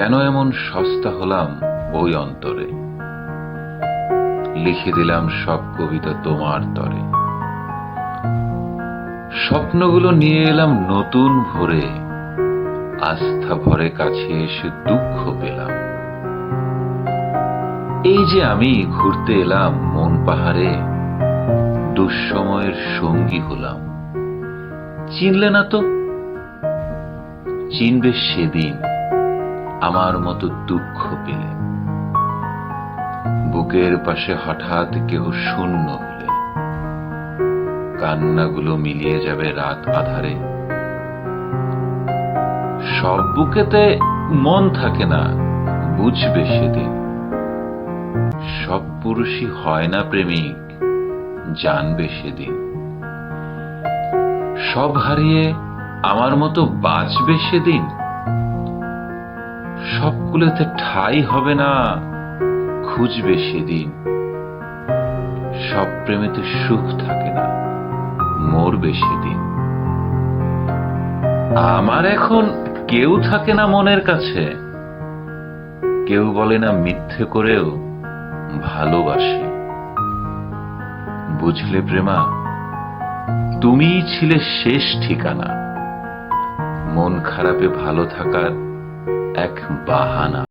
কেন এমন সস্তা হলাম ওই অন্তরে? লিখে দিলাম সব কবিতা তোমার তরে। স্বপ্নগুলো নিয়ে এলাম নতুন ভোরে। আস্থা ভরে কাছে এসে দুঃখ পেলাম। এই যে আমি ঘুরতে এলাম মন পাহাড়ে, দুঃসময়ের সঙ্গী হলাম। চিনলে না তো? চিনবে সেদিন। আমার মতো দুঃখ পেলে। বুকের পাশে হঠাৎ কেহ শূন্য হলে। কান্নাগুলো মিলিয়ে যাবে রাত আধারে। সব বুকেতে মন থাকে না, বুঝবে সেদিন। সব পুরুষই হয় না প্রেমিক, জানবে সেদিন। সব হারিয়ে আমার মতো বাঁচবে সেদিন? সবগুলোতে ঠাই হবে না। খুঁজবে সেদিন। সব প্রেমেতে সুখ থাকে না। মরবে সেদিন। আমার এখন কেউ থাকে না মনের কাছে। কেউ বলে না মিথ্যে করেও ভালোবাসে। বুঝলে প্রেমা, তুমিই ছিলে শেষ ঠিকানা। মন খারাপে ভালো থাকার এক বাহানা।